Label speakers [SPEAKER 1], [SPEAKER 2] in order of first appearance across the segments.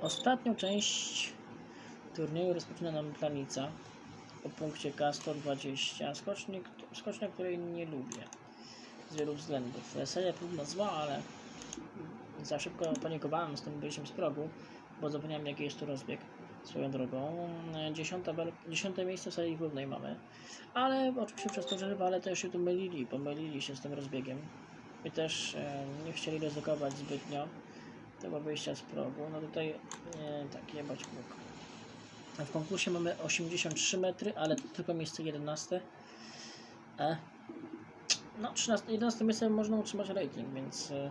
[SPEAKER 1] Ostatnią część turnieju rozpoczyna nam planica o punkcie K120. Skocznik, której nie lubię z wielu względów. Seria próbna zła, ale za szybko panikowałem z tym wyjściem z progu, bo zapomniałem jaki jest tu rozbieg swoją drogą. Dziesiąta, dziesiąte miejsce w serii głównej mamy, ale oczywiście przez to, że rywale też się tu mylili, pomylili się z tym rozbiegiem i też e, nie chcieli ryzykować zbytnio tego wyjścia z progu. No tutaj e, tak, jebać. A w konkursie mamy 83 metry, ale tylko miejsce 11. E, no, 13, 11 miejsce można utrzymać rating, więc e,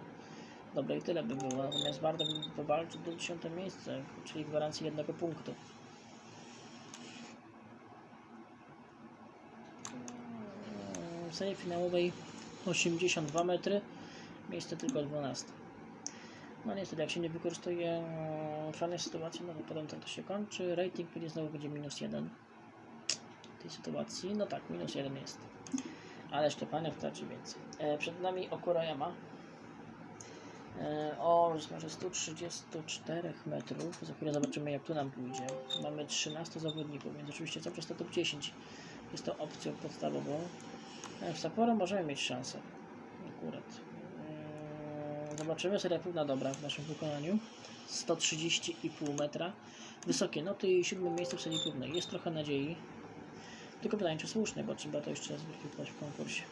[SPEAKER 1] dobre i tyle by było. Natomiast warto by powalczyć do 10 miejsce, czyli gwarancji jednego punktu. W serii finałowej 82 metry, miejsce tylko 12. No niestety, jak się nie wykorzystuje fajnej sytuacji, no to potem to się kończy. Rating pewnie znowu będzie minus 1 w tej sytuacji. No tak, minus 1 jest. Ale Szczepanek traci więcej. E, przed nami Okurayama. E, o rozmiarze 134 metrów. Za chwilę zobaczymy jak tu nam pójdzie. Mamy 13 zawodników, więc oczywiście cały czas to top 10 jest to opcją podstawową. W Sapporo możemy mieć szansę. Akurat. E, zobaczymy. Seria próbna dobra w naszym wykonaniu. 130,5 metra. Wysokie noty i siódme miejsce w serii próbnej. Jest trochę nadziei. Tylko pytanie, czy słuszne, bo trzeba to jeszcze zweryfikować w konkursie.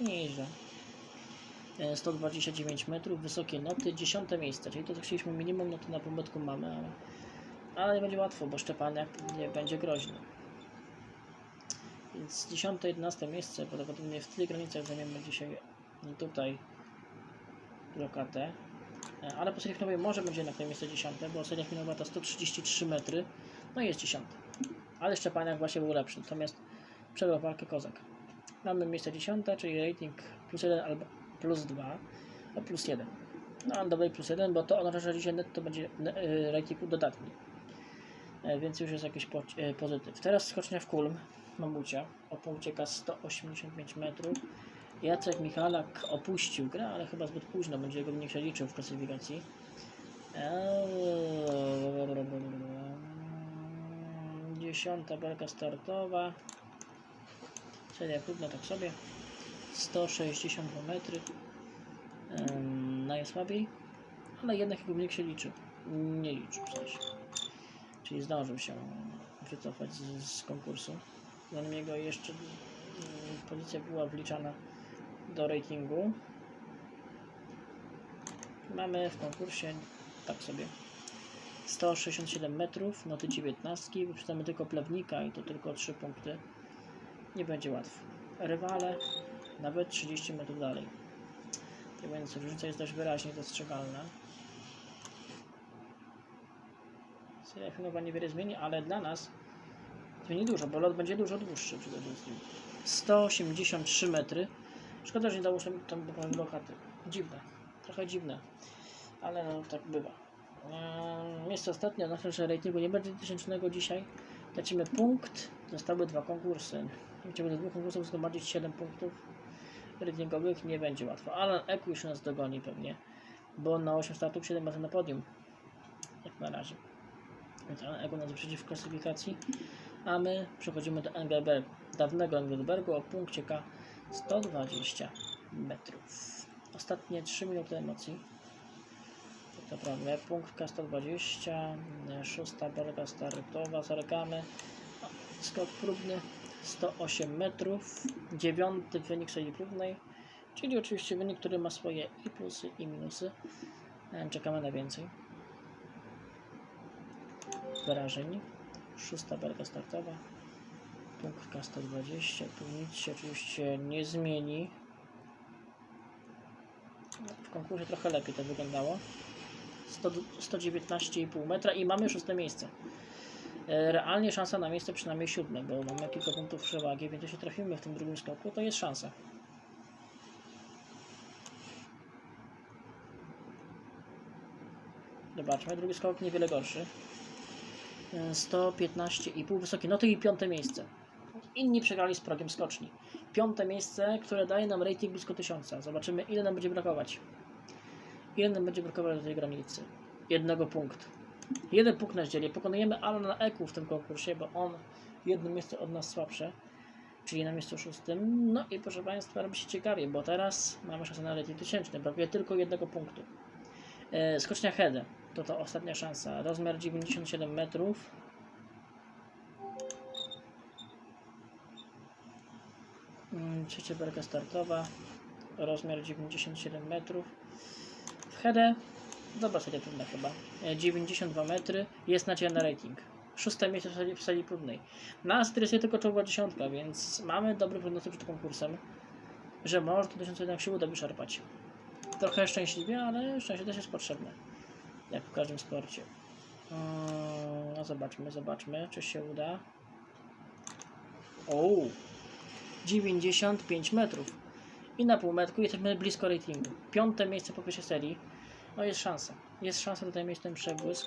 [SPEAKER 1] Nieźle. E, 129 metrów, wysokie noty, 10 miejsce, czyli to co chcieliśmy minimum, no to na pomytku mamy, ale, ale nie będzie łatwo, bo Szczepaniak nie będzie groźny. Więc 10-11 miejsce, prawdopodobnie w tych granicach zajmiemy dzisiaj tutaj lokatę. E, Ale po serii finałowej może będzie na miejsce 10, bo seria finałowa to 133 metry, no i jest 10. Ale Szczepaniak właśnie był lepszy, natomiast przegrał walkę Kozak. Mamy miejsce 10, czyli rating plus 1 albo plus 2, a plus 1. No ale plus 1, bo to on że dzisiaj netto będzie e, rating dodatni. E, Więc już jest jakiś e, pozytyw. Teraz skocznia w kulm Mamucia o punkcie K 185 metrów. Jacek Michalak opuścił grę, ale chyba zbyt późno, będzie go nie się liczył w klasyfikacji. Eee, Dziesiąta belka startowa. Seria próbna tak sobie. 162 metry. Em, Najsłabiej, ale jednak jego wynik się liczy. Nie liczył w sensie. Czyli zdążył się wycofać z, z konkursu. Zanim jego jeszcze mm, pozycja była wliczana do ratingu. Mamy w konkursie tak sobie 167 metrów, noty 19, wyprzedzamy tylko plewnika i to tylko 3 punkty. Nie będzie łatwo. Rywale nawet 30 metrów dalej. Tak więc różnica jest dość wyraźnie dostrzegalna. Seria filmowa niewiele zmieni, ale dla nas zmieni dużo, bo lot będzie dużo dłuższy przede wszystkim. 183 metry. Szkoda, że nie dało się tam do lokaty. Dziwne. Trochę dziwne. Ale no, tak bywa. Eee, Miejsce ostatnie, znaczy, że ratingu nie będzie tysięcznego dzisiaj. Tracimy punkt. Zostały dwa konkursy. Będziemy do dwóch konkursów zgromadzić 7 punktów ratingowych. Nie będzie łatwo. Alan Eku już nas dogoni pewnie. Bo na 8 startów 7 razy na podium. Jak na razie. Eku nas wyprzedzi w klasyfikacji. A my przechodzimy do Engelbergu. Dawnego Engelbergu o punkcie K 120 metrów. Ostatnie 3 minuty emocji. Tak naprawdę. Punkt K120, szósta belga startowa, zerkamy. Skok próbny 108 metrów, dziewiąty wynik serii próbnej, czyli oczywiście wynik, który ma swoje i plusy i minusy. E, Czekamy na więcej wyrażeń. Szósta belga startowa, punkt K120, tu nic się oczywiście nie zmieni. W konkursie trochę lepiej to wyglądało. 100 119,5 metra i mamy szóste miejsce. E, Realnie szansa na miejsce przynajmniej siódme, bo mamy kilka punktów przewagi, więc jeśli trafimy w tym drugim skoku, to jest szansa. Zobaczmy, drugi skok niewiele gorszy. E, 115,5 wysoki, no to i piąte miejsce. Inni przegrali z progiem skoczni. Piąte miejsce, które daje nam rating blisko 1000. Zobaczymy, ile nam będzie brakować. Ile nam będzie brakować do tej granicy. Jednego punktu. Jeden punkt nas dzieli. Pokonujemy Alana Eku w tym konkursie, bo on jedno miejsce od nas słabsze, czyli na miejscu szóstym. No i proszę Państwa, robi się ciekawie, bo teraz mamy szansę na rating tysięczny. Brakuje tylko jednego punktu. E, skocznia Hede. To to ostatnia szansa. Rozmiar 97 metrów. Mm, Trzecia belka startowa. Rozmiar 97 metrów. W Hede. Dobra seria trudna chyba. E, 92 metry. Jest nadzieja na rating. Szóste miejsce w serii, w serii próbnej. Nas interesuje tylko czołowa dziesiątka, więc mamy dobry prognostyk przed konkursem, że może to tysiąc jednak się uda wyczerpać. Trochę szczęśliwie, ale szczęście też jest potrzebne. Jak w każdym sporcie. Mm, No zobaczmy, zobaczmy, czy się uda. O, 95 metrów. I na półmetku jesteśmy blisko ratingu. Piąte miejsce po pierwszej serii. No jest szansa. Jest szansa tutaj mieć ten przebłysk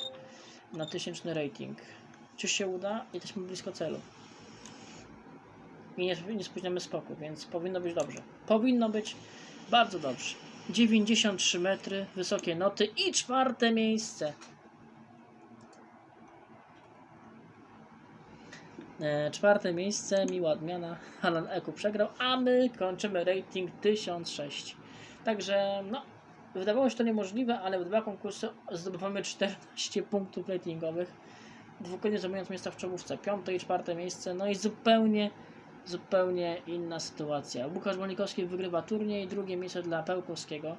[SPEAKER 1] na tysięczny rating. Czy się uda? Jesteśmy blisko celu. I nie, nie spóźniamy skoku, więc powinno być dobrze. Powinno być bardzo dobrze. 93 metry, wysokie noty i czwarte miejsce. E, czwarte miejsce, miła odmiana. Alan Eku przegrał, a my kończymy rating 1006. Także, no, wydawało się to niemożliwe, ale w dwa konkursy zdobywamy 14 punktów ratingowych. Dwukrotnie zajmując miejsca w czołówce. Piąte i czwarte miejsce, no i zupełnie, zupełnie inna sytuacja. Łukasz Molikowski wygrywa turniej, drugie miejsce dla Pełkowskiego,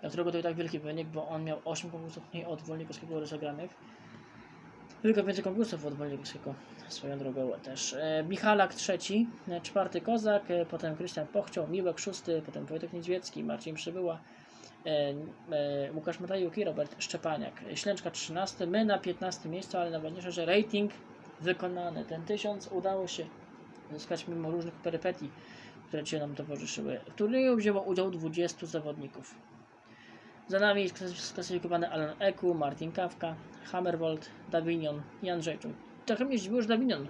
[SPEAKER 1] dla którego to i tak wielki wynik, bo on miał 8 konkursów mniej od Wolnikowskiego rozegranych. Tylko więcej konkursów od Wolnikowskiego swoją drogą też. E, Michalak trzeci, e, czwarty Kozak, e, potem Krystian Pochciał, Miłek szósty, potem Wojtek Niedźwiecki, Marcin Przybyła, e, e, Łukasz Matajuk i Robert Szczepaniak. Ślęczka 13, my na 15 miejscu, ale najważniejsze, że rating wykonany. Ten tysiąc udało się zyskać mimo różnych perypetii, które dzisiaj nam towarzyszyły. W turnieju wzięło udział 20 zawodników. Za nami jest klas- sklasyfikowany Alan Eku, Martin Kawka, Hammerwold, Davignon i Andrzejczuk. Trochę mnie zdziwiło, że Davignon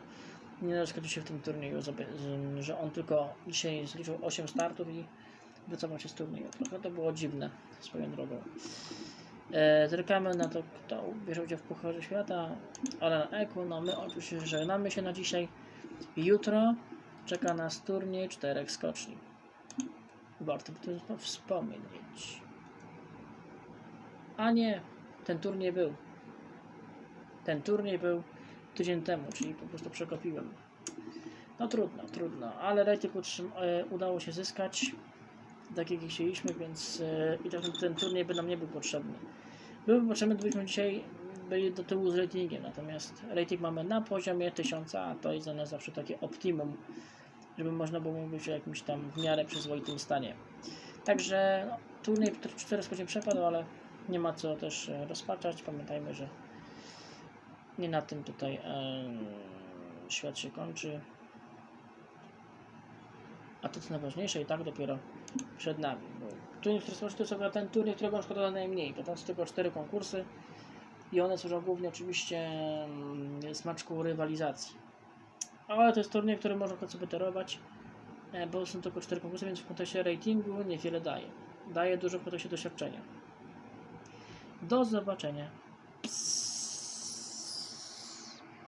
[SPEAKER 1] nie zaskoczył się w tym turnieju, że on tylko dzisiaj zliczył 8 startów i wycofał się z turnieju. Trochę to było dziwne swoją drogą. E, Czekamy na to, kto bierze udział w Pucharze Świata. Alan Eku, no my oczywiście żegnamy się na dzisiaj. Jutro czeka nas turniej czterech skoczni. Warto by to wspomnieć. A nie, ten turniej był. Ten turniej był tydzień temu, czyli po prostu przekopiłem. No trudno, trudno, ale rating e, udało się zyskać, tak jak chcieliśmy, więc e, i ten, ten turniej by nam nie był potrzebny. Byłby potrzebny, gdybyśmy dzisiaj byli do tyłu z ratingiem, natomiast rating mamy na poziomie 1000, a to jest dla nas zawsze takie optimum, żeby można było być w jakimś tam w miarę przyzwoitym stanie. Także no, turniej 4 godzin przepadł, ale nie ma co też e, rozpaczać. Pamiętajmy, że nie na tym tutaj em, świat się kończy. A to co najważniejsze i tak dopiero przed nami. Bo turniej, który to jest ten turniej, którego szkoda najmniej, bo tam są tylko cztery konkursy i one służą głównie oczywiście mm, smaczku rywalizacji. Ale to jest turniej, który można sobie torerować, e, bo są tylko cztery konkursy, więc w kontekście ratingu niewiele daje. Daje dużo w kontekście doświadczenia. Do zobaczenia. Ps.